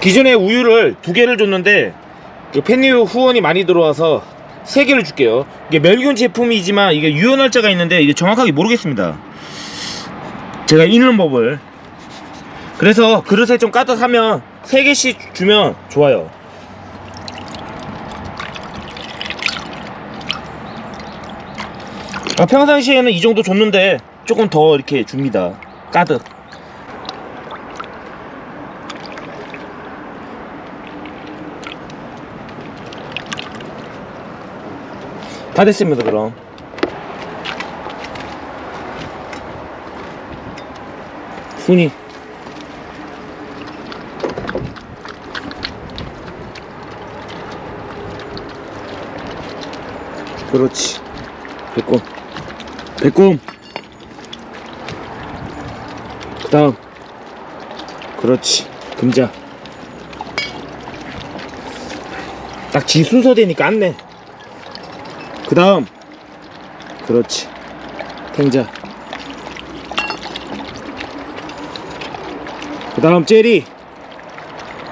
기존에 우유를 두 개를 줬는데 그 팬리오 후원이 많이 들어와서 세 개를 줄게요. 이게 멸균 제품이지만 이게 유효 날짜가 있는데 이게 정확하게 모르겠습니다. 제가 읽는 법을 그래서 그릇에 좀 까다 사면 세 개씩 주면 좋아요. 아, 평상시에는 이 정도 줬는데 조금 더 이렇게 줍니다. 까득. 다 됐습니다, 그럼. 순이. 그렇지. 배꼽. 배꼽. 그 다음. 그렇지. 금자. 딱 지 순서되니까 안네. 그 다음. 그렇지. 탱자. 그 다음 제리.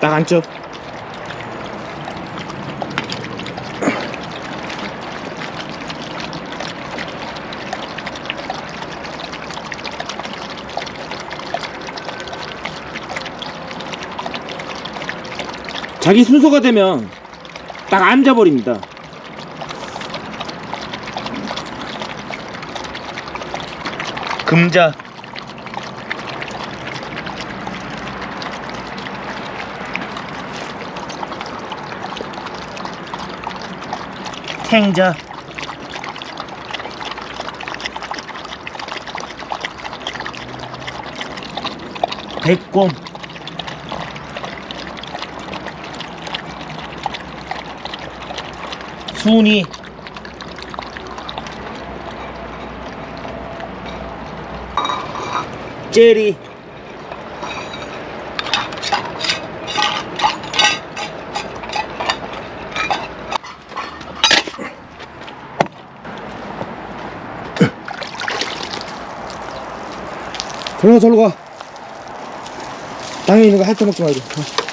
딱 앉죠 자기 순서가 되면 딱 앉아버립니다 금자. 탱자. 백곰. 순이 제리. 가 절로 가. 땅에 있는 거 핥아 먹지 말고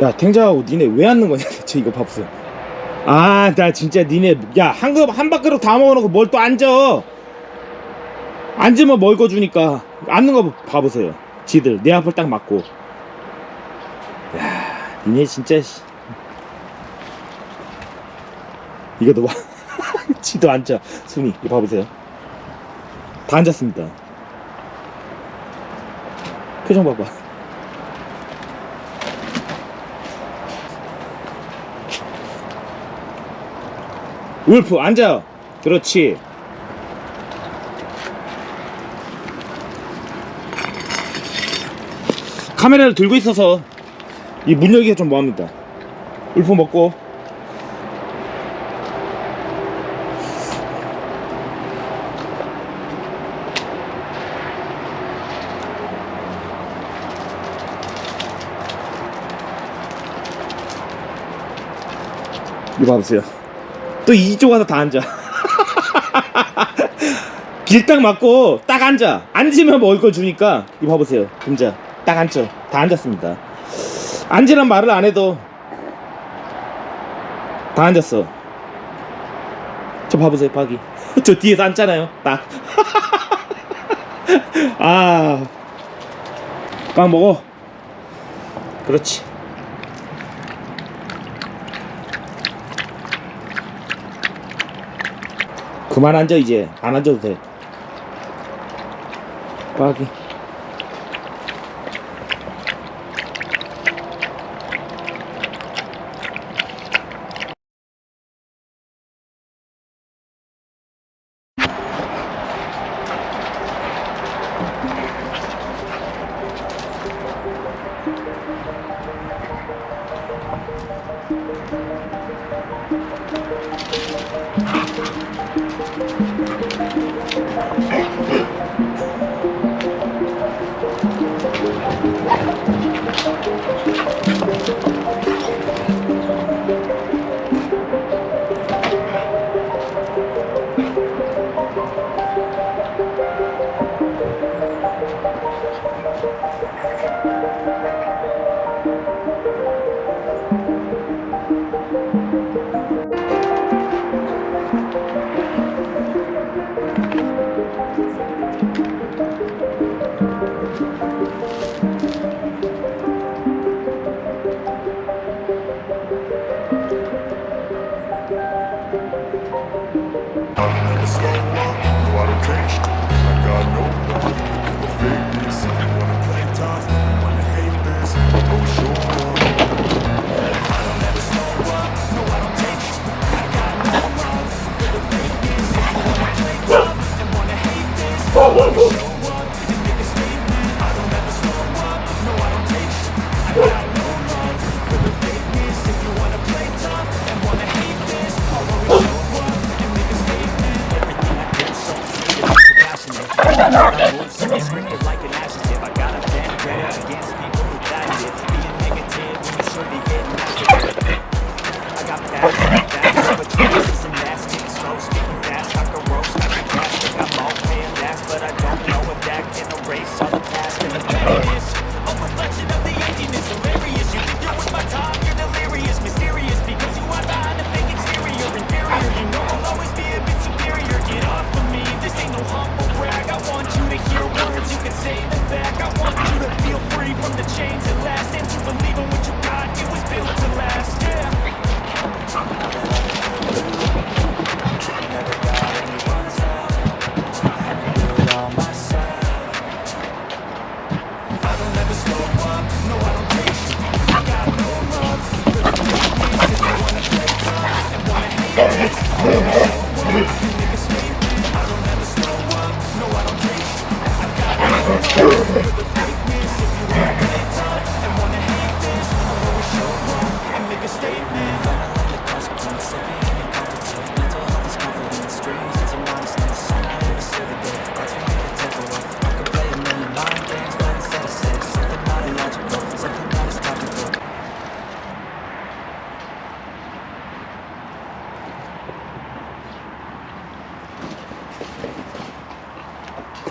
야 탱자하고 니네 왜 앉는 거냐? 대체 이거 봐보세요. 아나 진짜 니네 야한 그릇 한 밥그릇 다 먹어놓고 뭘 또 앉아? 앉으면 먹을 거 주니까. 앉는 거 봐보세요. 지들 내 앞을 딱 맞고. 야 니네 진짜 씨. 이거 봐 지도 앉아. 순이 이거 봐보세요. 다 앉았습니다. 표정 봐봐 울프 앉아 그렇지. 카메라를 들고 있어서 이 문 열기가 좀 뭐합니다. 울프 먹고. 이거 봐보세요 또 이쪽 와서 다 앉아. 길 딱 맞고 딱 앉아. 앉으면 먹을 거 주니까 이거 봐보세요. 금자 딱 앉죠. 다 앉았습니다. 앉으란 말을 안 해도 다 앉았어. 저 봐보세요, 박이. 저 뒤에서 앉잖아요. 딱. 아, 빵 먹어. 그렇지. 그만 앉아 이제. 안 앉아도 돼. 빠기 Like an Yeah.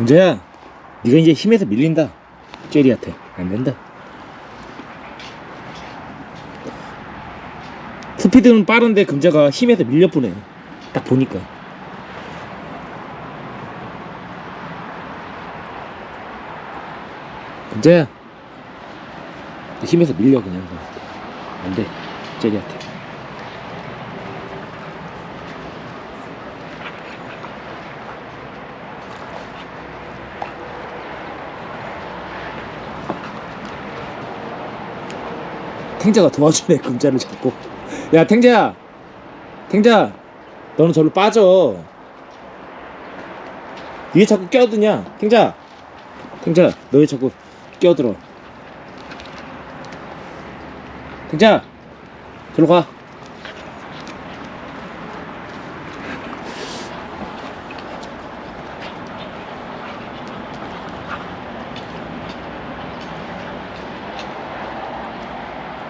금자야, 네가 이제 힘에서 밀린다. 제리한테 안 된다. 스피드는 빠른데 금자가 힘에서 밀려보네. 딱 보니까. 금자야, 너 힘에서 밀려 그냥. 안 돼. 제리한테. 탱자가 도와주네 금자를 잡고. 야 탱자야 탱자! 너는 절로 빠져. 왜 자꾸 껴드냐? 탱자! 탱자 너 왜 자꾸 껴들어. 탱자! 절로 가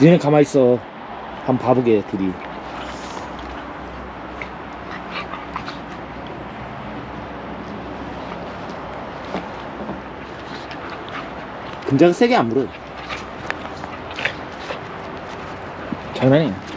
니네 가만히 있어. 한번 봐보게 둘이. 금자가 세게 안 물어 장난이야 그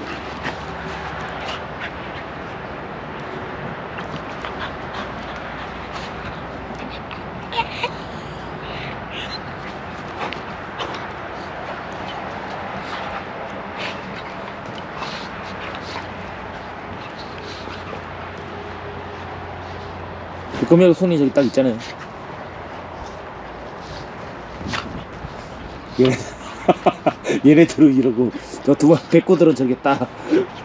러면 손이 저기 딱 있잖아요. 얘네 얘네들은 이러고 저두 백고들은 저기 딱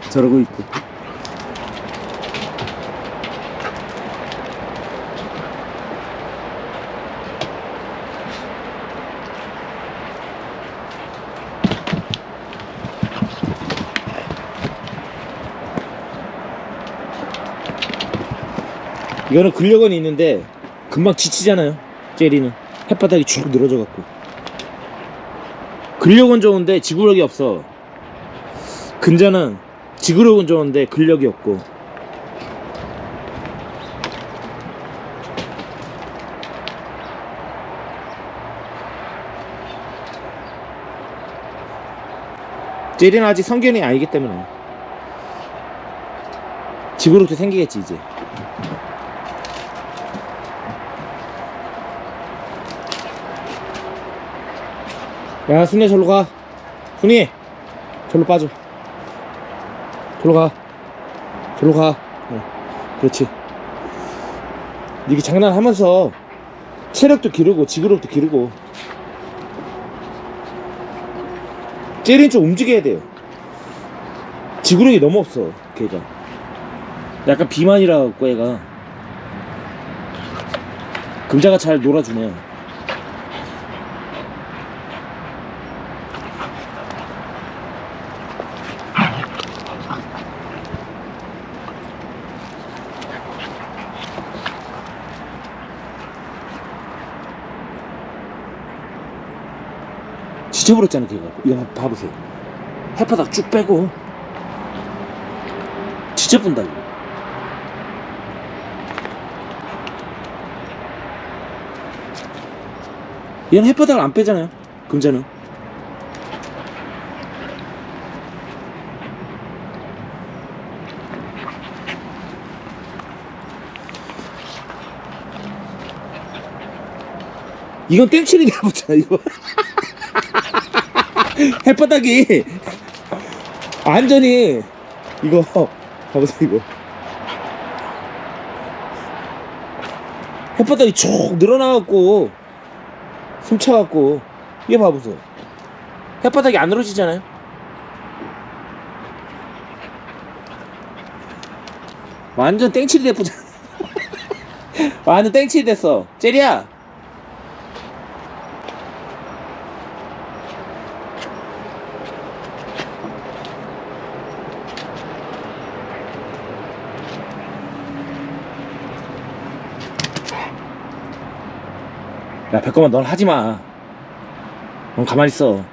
저러고 있고 이거는 근력은 있는데 금방 지치잖아요. 제리는. 햇바닥이 쭉 늘어져 갖고. 근력은 좋은데 지구력이 없어. 근자는 지구력은 좋은데 근력이 없고. 제리는 아직 성견이 아니기 때문에. 지구력도 생기겠지 이제 야, 순이야, 절로 가. 순이, 절로 빠져. 절로 가. 절로 가. 어, 그렇지. 이게 장난하면서 체력도 기르고 지구력도 기르고 쟤는 좀 움직여야 돼요 지구력이 너무 없어 걔가 약간 비만이라 갖고 애가 금자가 잘 놀아주네요 지쳐버렸잖아 걔가 이거 한번 봐보세요. 햇바닥 쭉 빼고. 지쳐본다고 얘는 햇바닥을 안 빼잖아요 금자는. 이건 땡칠이 돼보잖아 이거 햇바닥이. 완전히 이거 봐보세요 이거. 햇바닥이 쭉 늘어나갖고 숨차갖고 얘 봐보세요. 햇바닥이 안 늘어지잖아요? 완전 땡칠이 됐잖아 완전 땡칠이 됐어. 젤리야 야, 백검아, 넌 하지 마. 넌 가만히 있어.